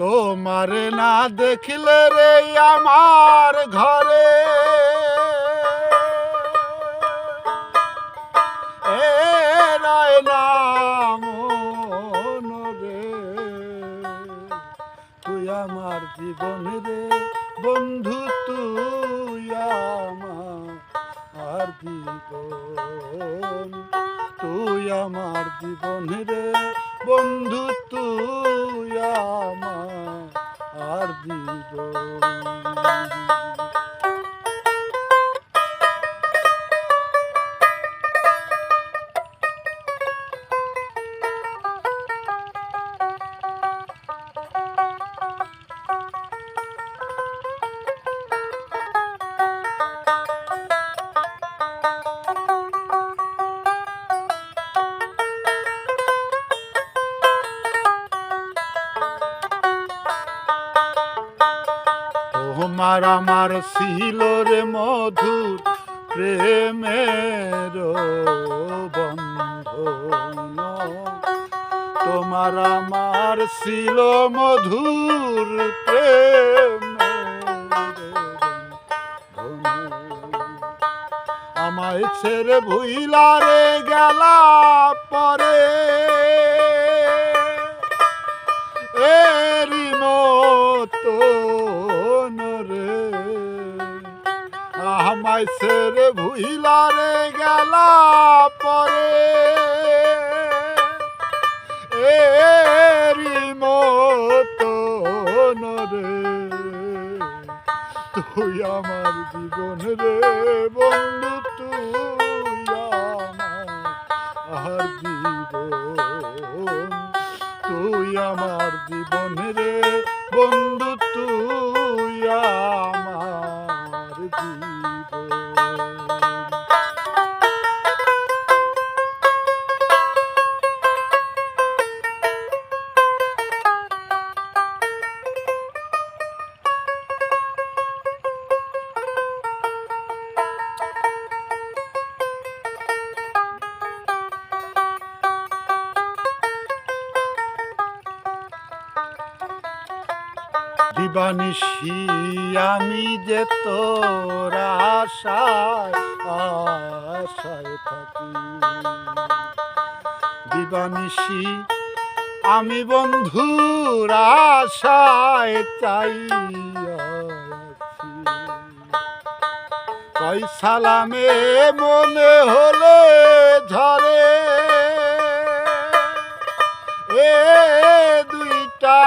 তোমারে না দেখলে রে আমার ঘরে। আমার জীবন রে বন্ধু জীবন তুই আমার জীবন রে বন্ধু তুই আমার জীবন। তোমার আমার ছিল রে মধুর প্রেমের বন্ধন তোমার আমার ছিল মধুর বন্ধন। আমায় ছেড়ে ভুইলারে গেলা পরে আমায় ছেড়ে ভুইলারে গেলা পরে। এরি মতো রে তুই আমার জীবন রে বন্ধু দিবানিশি আমি যে তোর আশায় থাকি। দিবানিশি আমি বন্ধুর আশায় চাই কই সালামে মনে হলে ঝরে। এ দুইটা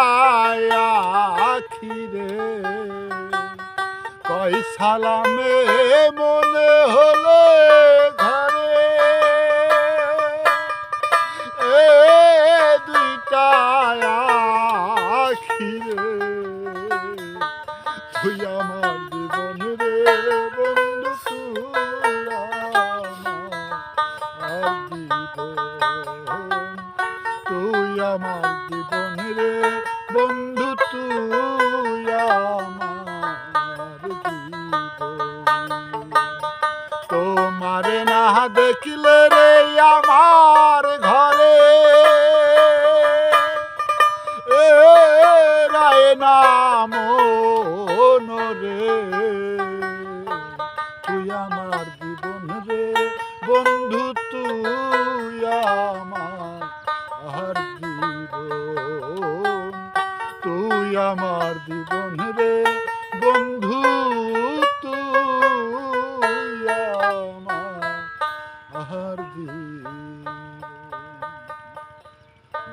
কই সালামে মনে হলে ঘরে। এ দুইটা আখিরে তুই আমার জীবন রে বন্ধু তুই আমার দেখিলে রে আমার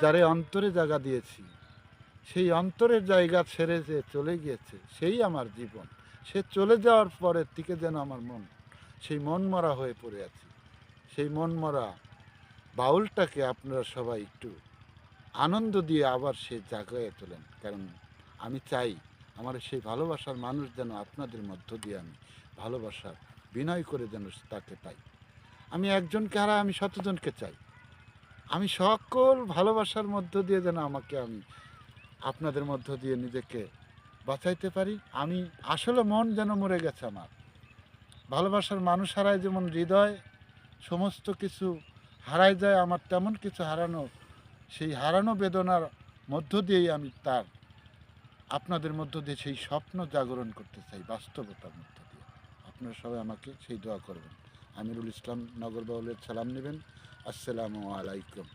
যারে অন্তরে জায়গা দিয়েছি, সেই অন্তরের জায়গা ছেড়ে যে চলে গিয়েছে, সেই আমার জীবন। সে চলে যাওয়ার পরের দিকে যেন আমার মন, সেই মন মরা হয়ে পড়ে আছে। সেই মন মরা বাউলটাকে আপনারা সবাই একটু আনন্দ দিয়ে আবার সে জায়গায় তোলেন। কারণ আমি চাই আমার সেই ভালোবাসার মানুষ যেন আপনাদের মধ্য দিয়ে আমি ভালোবাসার বিনয় করে যেন তাকে পাই। আমি একজনকে হারা আমি শতজনকে চাই। আমি সকল ভালোবাসার মধ্য দিয়ে যেন আমাকে আমি আপনাদের মধ্য দিয়ে নিজেকে বাঁচাইতে পারি। আমি আসলে মন যেন মরে গেছে আমার। ভালোবাসার মানুষ হারায় যেমন হৃদয়, সমস্ত কিছু হারায় যায়, আমার তেমন কিছু হারানো, সেই হারানো বেদনার মধ্য দিয়েই আমি তার, আপনাদের মধ্য দিয়ে সেই স্বপ্ন জাগরণ করতে চাই বাস্তবতার মধ্য দিয়ে। আপনারা সবাই আমাকে সেই দোয়া করবেন। আমিরুল ইসলাম নগর বাউলের সালাম নেবেন। আসসালামু আলাইকুম।